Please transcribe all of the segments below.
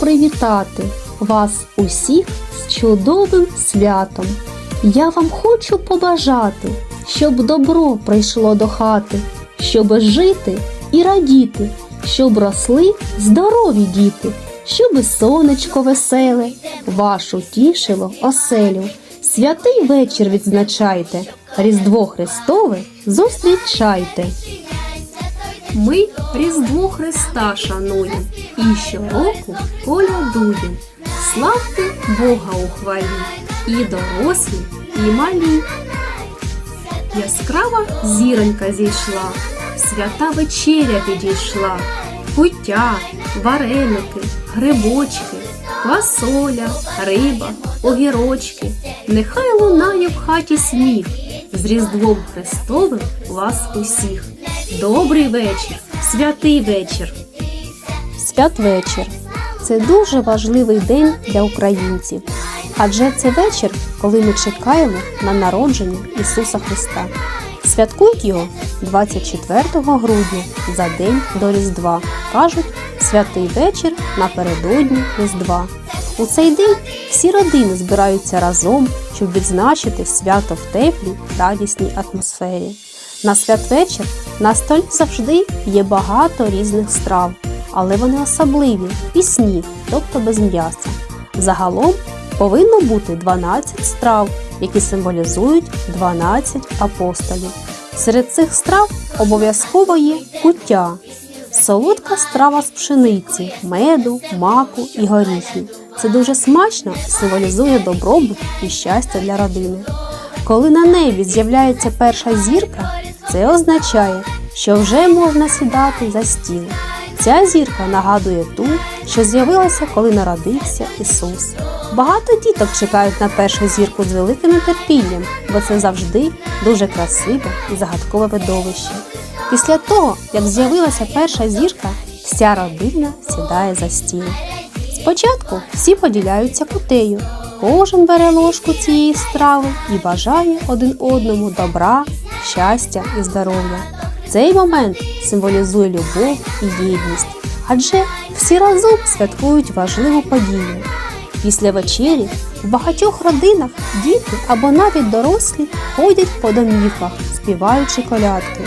привітати вас усіх з чудовим святом. Я вам хочу побажати, щоб добро прийшло до хати, щоб жити і радіти, щоб росли здорові діти, щоб сонечко веселе вашу тішило оселю. Святий вечір відзначайте, Різдво Христове зустрічайте. Ми Різдво Христа шануємо і щороку колядуємо. Славте Бога у хвалі, і дорослі, і малі. Яскрава зіронька зійшла, свята вечеря підійшла, куття, вареники, грибочки, квасоля, риба, огірочки. Нехай лунає в хаті сміх, з Різдвом Христовим вас усіх. Добрий вечір, святий вечір. Святвечір це дуже важливий день для українців, адже це вечір, коли ми чекаємо на народження Ісуса Христа. Святкують його 24 грудня за день до Різдва. Кажуть, святий вечір напередодні Різдва. У цей день всі родини збираються разом, щоб відзначити свято в теплій, радісній атмосфері. На святвечір на столі завжди є багато різних страв, але вони особливі, пісні, тобто без м'яса. Загалом повинно бути 12 страв, які символізують 12 апостолів. Серед цих страв обов'язково є куття, солодка страва з пшениці, меду, маку і горіхів. Це дуже смачно символізує добробут і щастя для родини. Коли на небі з'являється перша зірка, це означає, що вже можна сідати за стіл. Ця зірка нагадує ту, що з'явилася, коли народився Ісус. Багато діток чекають на першу зірку з великим нетерпінням, бо це завжди дуже красиве і загадкове видовище. Після того, як з'явилася перша зірка, вся родина сідає за стіл. Спочатку всі поділяються кутею. Кожен бере ложку цієї страви і бажає один одному добра, щастя і здоров'я. Цей момент символізує любов і єдність, адже всі разом святкують важливу подію. Після вечері в багатьох родинах діти або навіть дорослі ходять по домівках, співаючи колядки.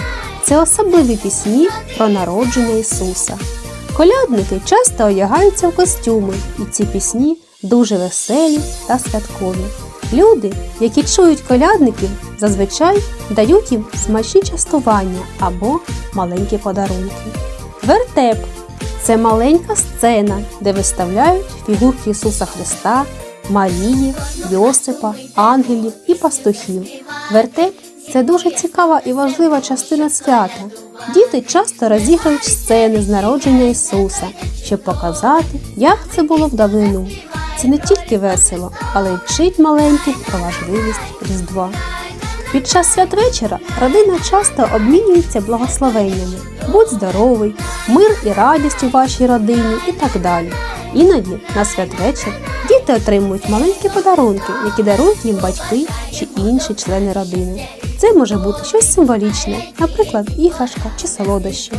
Це особливі пісні про народження Ісуса. Колядники часто одягаються в костюми, і ці пісні дуже веселі та святкові. Люди, які чують колядників, зазвичай дають їм смачні частування або маленькі подарунки. Вертеп це маленька сцена, де виставляють фігурки Ісуса Христа, Марії, Йосипа, ангелів і пастухів. Вертеп це дуже цікава і важлива частина свята. Діти часто розіграють сцени з народження Ісуса, щоб показати, як це було в давнину. Це не тільки весело, але й вчить маленьких про важливість Різдва. Під час святвечора родина часто обмінюється благословеннями. Будь здоровий, мир і радість у вашій родині і так далі. Іноді на святвечір діти отримують маленькі подарунки, які дарують їм батьки чи інші члени родини. Це може бути щось символічне, наприклад, іграшка чи солодощі.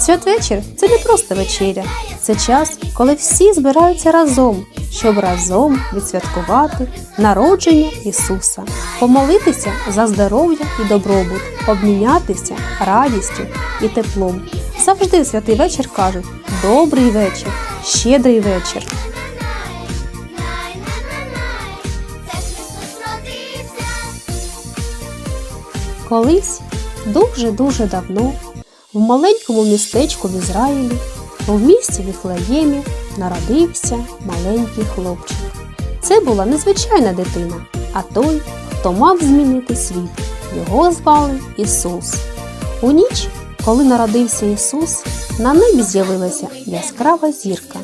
Святвечір це не просто вечеря, це час, коли всі збираються разом, щоб разом відсвяткувати народження Ісуса, помолитися за здоров'я і добробут, обмінятися радістю і теплом. Завжди в святий вечір кажуть добрий вечір, щедрий вечір. Колись дуже-дуже давно в маленькому містечку в Ізраїлі, в місті Віфлеємі, народився маленький хлопчик. Це була незвичайна дитина, а той, хто мав змінити світ. Його звали Ісус. У ніч, коли народився Ісус, на небі з'явилася яскрава зірка.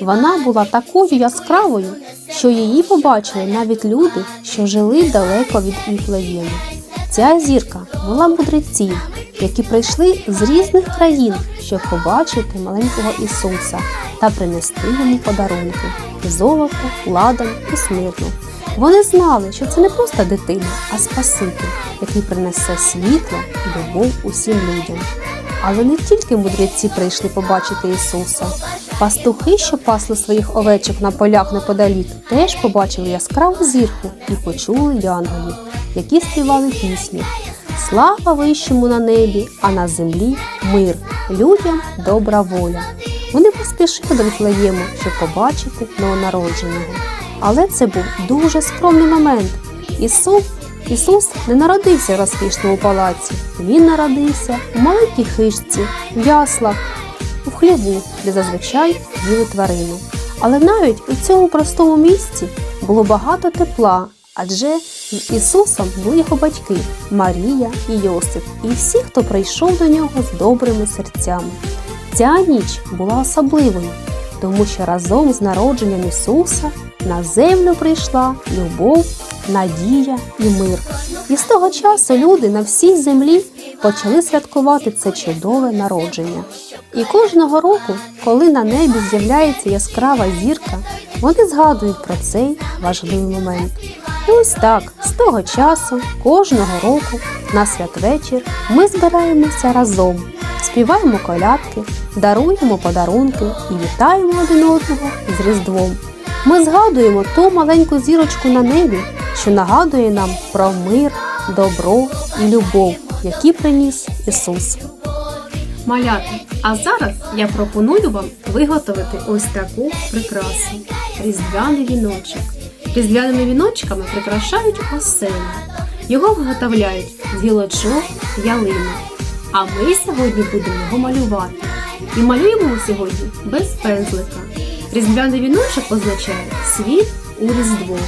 Вона була такою яскравою, що її побачили навіть люди, що жили далеко від Віфлеєму. Ця зірка була мудреців, які прийшли з різних країн, щоб побачити маленького Ісуса та принести йому подарунки золото, ладан і смирну. Вони знали, що це не просто дитина, а Спаситель, який принесе світло і любов усім людям. Але не тільки мудреці прийшли побачити Ісуса. Пастухи, що пасли своїх овечок на полях неподалік, теж побачили яскраву зірку і почули янголів, які співали пісню. Слава вищому на небі, а на землі мир, людям добра воля. Вони поспішили до Вифлеєму, щоб побачити новонародженого. Але це був дуже скромний момент. Ісус, Ісус не народився в розкішному палаці. Він народився у маленькій хижці, в яслах, у хліву, де зазвичай їли тварини. Але навіть у цьому простому місці було багато тепла, адже з Ісусом були його батьки Марія і Йосип, і всі, хто прийшов до нього з добрими серцями. Ця ніч була особливою, тому що разом з народженням Ісуса на землю прийшла любов, надія і мир. І з того часу люди на всій землі почали святкувати це чудове народження. І кожного року, коли на небі з'являється яскрава зірка, вони згадують про цей важливий момент. Ось так, з того часу, кожного року, на святвечір, ми збираємося разом, співаємо колядки, даруємо подарунки і вітаємо один одного з Різдвом. Ми згадуємо ту маленьку зірочку на небі, що нагадує нам про мир, добро і любов, які приніс Ісус. Малята, а зараз я пропоную вам виготовити ось таку прикрасу різдвяний віночок. Різдвяними віночками прикрашають оселю. Його виготовляють з гілочок ялини. А ми сьогодні будемо його малювати. І малюємо його сьогодні без пензлика. Різдвяний віночок означає світ у різдво.